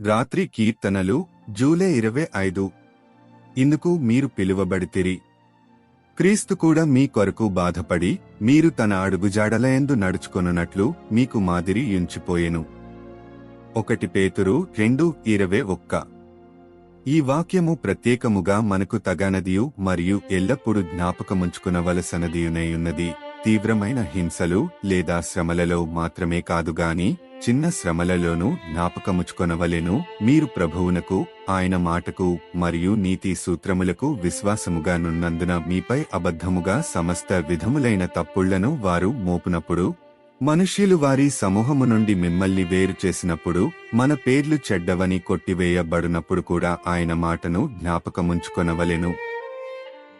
రాత్రి కీర్తనలు జూలై ఇరవై ఐదు. ఇందుకు మీరు పిలువబడితిరి. క్రీస్తు కూడా మీ కొరకు బాధపడి మీరు తన అడుగుజాడలయందు నడుచుకొనున్నట్లు మీకు మాదిరి ఎంచిపోయెను ఒకటి పేతురు రెండు ఇరవై ఒక్క. ఈ వాక్యము ప్రత్యేకముగా మనకు తగనదియు మరియు ఎల్లప్పుడూ జ్ఞాపకముంచుకునవలసనదియునయున్నది. తీవ్రమైన హింసలు లేదా శ్రమలలో మాత్రమే కాదుగాని చిన్న శ్రమలలోనూ జ్ఞాపకముచుకొనవలెను మీరు ప్రభువునకు ఆయన మాటకు మరియు నీతి సూత్రములకు విశ్వాసముగా నున్నందున మీపై అబద్ధముగా సమస్త విధములైన తప్పుళ్ళను వారు మోపునప్పుడు మనుష్యులు వారి సమూహము నుండి మిమ్మల్ని వేరు చేసినప్పుడు మన పేర్లు చెడ్డవని కొట్టివేయబడినప్పుడు కూడా ఆయన మాటను జ్ఞాపకముంచుకొనవలెను.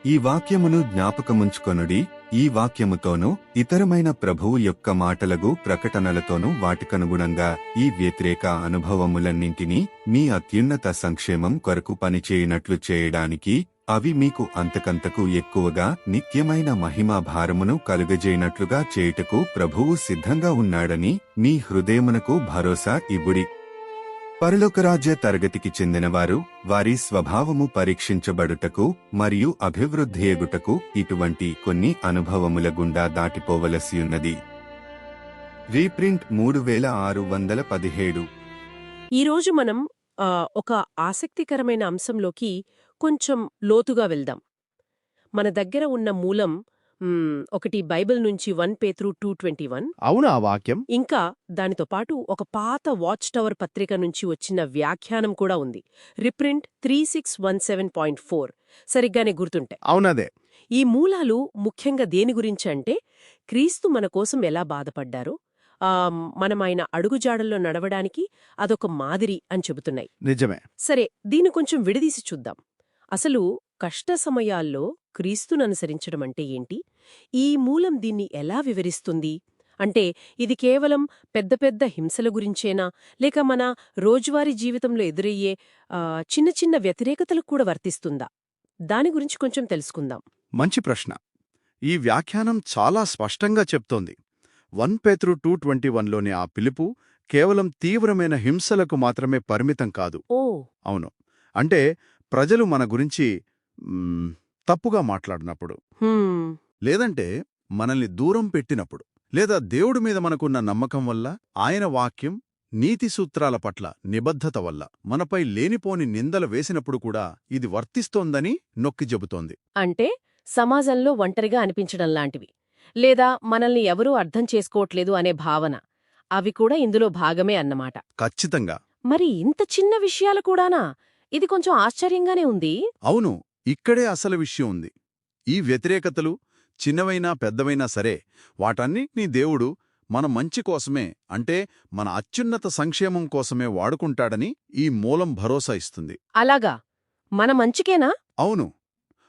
ఈ వాక్యమును జ్ఞాపకముంచుకొనుడి ఈ వాక్యముతోనూ ఇతరమైన ప్రభువు యొక్క మాటలకు ప్రకటనలతోనూ వాటికనుగుణంగా ఈ వ్యతిరేక అనుభవములన్నింటినీ మీ అత్యున్నత సంక్షేమం కొరకు పనిచేయనట్లు చేయడానికి అవి మీకు అంతకంతకు ఎక్కువగా నిత్యమైన మహిమా భారమును కలుగజేయనట్లుగా చేయుటకు ప్రభువు సిద్ధంగా ఉన్నాడని మీ హృదయమునకు భరోసా ఇబుడి పరలోకరాజ్య తరగతికి చెందినవారు వారి స్వభావము పరీక్షించబడుటకు మరియు అభివృద్ధియగుటకు ఇటువంటి కొన్ని అనుభవముల గుండా దాటిపోవలసియున్నది. రీప్రింట్ మూడు వేల ఆరు వందల పదిహేడు. ఈరోజు మనం ఒక ఆసక్తికరమైన అంశంలోకి కొంచెం లోతుగా వెళ్దాం. మన దగ్గర ఉన్న మూలం ఒకటి బైబిల్ నుంచి వన్ పేత్రు టూ ట్వంటీ వన్. అవును వాక్యం? ఇంకా దానితో పాటు ఒక పాత వాచ్ టవర్ పత్రిక నుంచి వచ్చిన వ్యాఖ్యానం కూడా ఉంది. Reprint three six one seven point four. సరిగ్గానే గుర్తుంటాయి అవునదే. ఈ మూలాలు ముఖ్యంగా దేని గురించి అంటే క్రీస్తు మన కోసం ఎలా బాధపడ్డారో ఆయన అడుగుజాడల్లో నడవడానికి అదొక మాదిరి అని చెబుతున్నాయి. నిజమే. సరే దీన్ని కొంచెం విడదీసి చూద్దాం. అసలు కష్ట సమయాల్లో క్రీస్తును అనుసరించడం అంటే ఏంటి? ఈ మూలం దీన్ని ఎలా వివరిస్తుంది? అంటే ఇది కేవలం పెద్ద పెద్ద హింసల గురించేనా? లేక మన రోజువారీ జీవితంలో ఎదురయ్యే చిన్న చిన్న వ్యతిరేకతలకు కూడా వర్తిస్తుందా? దాని గురించి కొంచెం తెలుసుకుందాం. మంచి ప్రశ్న. ఈ వ్యాఖ్యానం చాలా స్పష్టంగా చెప్తోంది. వన్ పేత్రు టూ ట్వంటీ వన్లోని ఆ పిలుపు కేవలం తీవ్రమైన హింసలకు మాత్రమే పరిమితం కాదు. ఓ! అవును. అంటే ప్రజలు మన గురించి తప్పుగా మాట్లాడినప్పుడు. లేదంటే మనల్ని దూరం పెట్టినప్పుడు లేదా దేవుడి మీద మనకున్న నమ్మకం వల్ల ఆయన వాక్యం నీతి సూత్రాల పట్ల నిబద్ధత వల్ల మనపై లేనిపోని నిందలు వేసినప్పుడు కూడా ఇది వర్తిస్తోందని నొక్కి చెబుతోంది. అంటే సమాజంలో ఒంటరిగా అనిపించడం లాంటివి లేదా మనల్ని ఎవరూ అర్థం చేసుకోవట్లేదు అనే భావన అవి కూడా ఇందులో భాగమే అన్నమాట. ఖచ్చితంగా. మరి ఇంత చిన్న విషయాలు కూడానా? ఇది కొంచెం ఆశ్చర్యంగానే ఉంది. అవును ఇక్కడే అసలు విషయం ఉంది. ఈ వ్యతిరేకతలు చిన్నవైనా పెద్దవైనా సరే వాటన్నిటినీ దేవుడు మన మంచి కోసమే అంటే మన అత్యున్నత సంక్షేమం కోసమే వాడుకుంటాడని ఈ మూలం భరోసా ఇస్తుంది. అలాగా? మన మంచికేనా? అవును.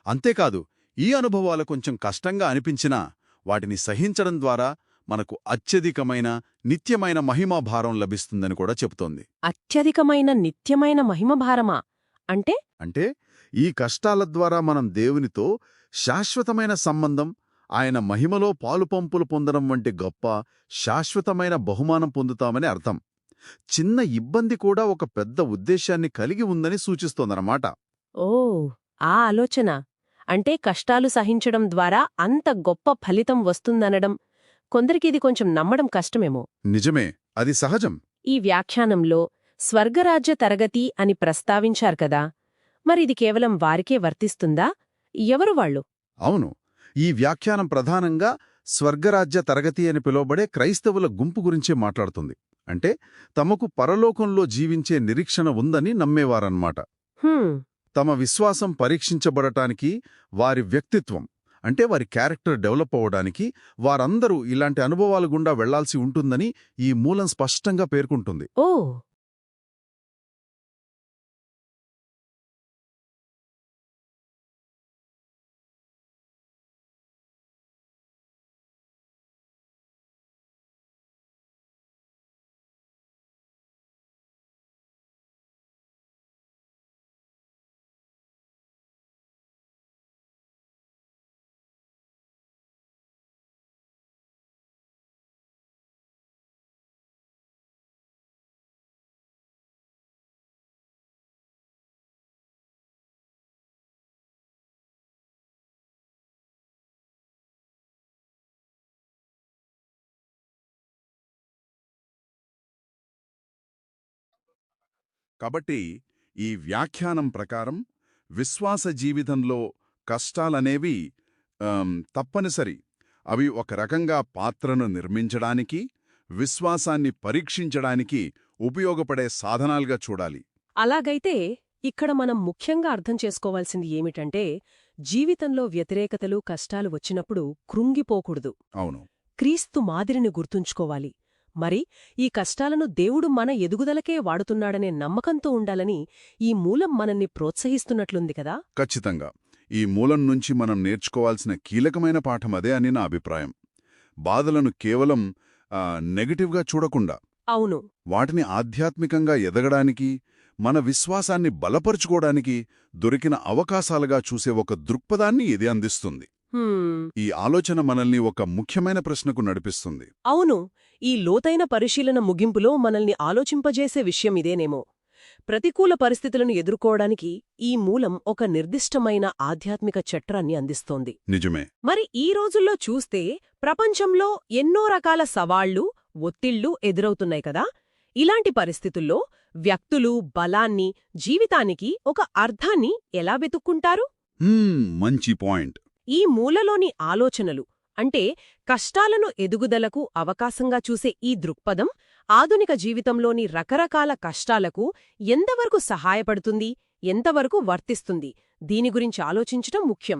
అంతేకాదు ఈ అనుభవాలు కొంచెం కష్టంగా అనిపించినా వాటిని సహించడం ద్వారా మనకు అత్యధికమైన నిత్యమైన మహిమాభారం లభిస్తుందని కూడా చెబుతోంది. అత్యధికమైన నిత్యమైన మహిమభారమా? అంటే? అంటే ఈ కష్టాల ద్వారా మనం దేవునితో శాశ్వతమైన సంబంధం ఆయన మహిమలో పాలుపంపులు పొందడం వంటి గొప్ప శాశ్వతమైన బహుమానం పొందుతామని అర్థం. చిన్న ఇబ్బంది కూడా ఒక పెద్ద ఉద్దేశాన్ని కలిగి ఉందని సూచిస్తోందన్నమాట. ఓ ఆ ఆలోచన. అంటే కష్టాలు సహించడం ద్వారా అంత గొప్ప ఫలితం వస్తుందనడం. కొందరికి ఇది కొంచెం నమ్మడం కష్టమేమో. నిజమే అది సహజం. ఈ వ్యాఖ్యానంలో స్వర్గరాజ్య తరగతి అని ప్రస్తావించారు కదా. మరిది కేవలం వారికే వర్తిస్తుందా? ఎవరు వాళ్ళు? అవును. ఈ వ్యాఖ్యానం ప్రధానంగా స్వర్గరాజ్య తరగతి అని పిలువబడే క్రైస్తవుల గుంపు గురించే మాట్లాడుతుంది. అంటే తమకు పరలోకంలో జీవించే నిరీక్షణ ఉందని నమ్మేవారన్నమాట. తమ విశ్వాసం పరీక్షించబడటానికి వారి వ్యక్తిత్వం అంటే వారి క్యారెక్టర్ డెవలప్ అవ్వడానికి వారందరూ ఇలాంటి అనుభవాల గుండా వెళ్ళాల్సి ఉంటుందని ఈ మూలం స్పష్టంగా పేర్కొంటుంది. ఓ! కాబట్టి ఈ వ్యాఖ్యానం ప్రకారం విశ్వాస జీవితంలో కష్టాలనేవి తప్పనిసరి. అవి ఒక రకంగా పాత్రను నిర్మించడానికి విశ్వాసాన్ని పరీక్షించడానికి ఉపయోగపడే సాధనాలుగా చూడాలి. అలాగైతే ఇక్కడ మనం ముఖ్యంగా అర్థం చేసుకోవాల్సింది ఏమిటంటే జీవితంలో వ్యతిరేకతలు కష్టాలు వచ్చినప్పుడు కృంగిపోకూడదు. అవును. క్రీస్తు మాదిరిని గుర్తుంచుకోవాలి. మరి ఈ కష్టాలను దేవుడు మన ఎదుగుదలకే వాడుతున్నాడనే నమ్మకంతో ఉండాలని ఈ మూలం మనల్ని ప్రోత్సహిస్తున్నట్లుంది కదా? ఖచ్చితంగా. ఈ మూలం నుంచి మనం నేర్చుకోవాల్సిన కీలకమైన పాఠం అదే అని నా అభిప్రాయం. బాధలను కేవలం నెగటివ్గా చూడకుండా అవును. వాటిని ఆధ్యాత్మికంగా ఎదగడానికి మన విశ్వాసాన్ని బలపరుచుకోవడానికి దొరికిన అవకాశాలుగా చూసే ఒక దృక్పథాన్ని ఇది అందిస్తుంది. ఈ ఆలోచన మనల్ని ఒక ముఖ్యమైన ప్రశ్నకు నడిపిస్తుంది. అవును. ఈ లోతైన పరిశీలన ముగింపులో మనల్ని ఆలోచింపజేసే విషయం ఇదేనేమో. ప్రతికూల పరిస్థితులను ఎదుర్కోవడానికి ఈ మూలం ఒక నిర్దిష్టమైన ఆధ్యాత్మిక చట్రాన్ని అందిస్తోంది. నిజమే. మరి ఈ రోజుల్లో చూస్తే ప్రపంచంలో ఎన్నో రకాల సవాళ్ళు ఒత్తిళ్ళు ఎదురవుతున్నాయి కదా. ఇలాంటి పరిస్థితుల్లో వ్యక్తులు బలాన్ని జీవితానికి ఒక అర్థాన్ని ఎలా వెతుక్కుంటారు? మంచి పాయింట్. ఈ మూలలోని ఆలోచనలు అంటే కష్టాలను ఎదుగుదలకు అవకాశంగా చూసే ఈ దృక్పథం ఆధునిక జీవితంలోని రకరకాల కష్టాలకు ఎంతవరకు సహాయపడుతుంది ఎంతవరకు వర్తిస్తుంది దీని గురించి ఆలోచించటం ముఖ్యం.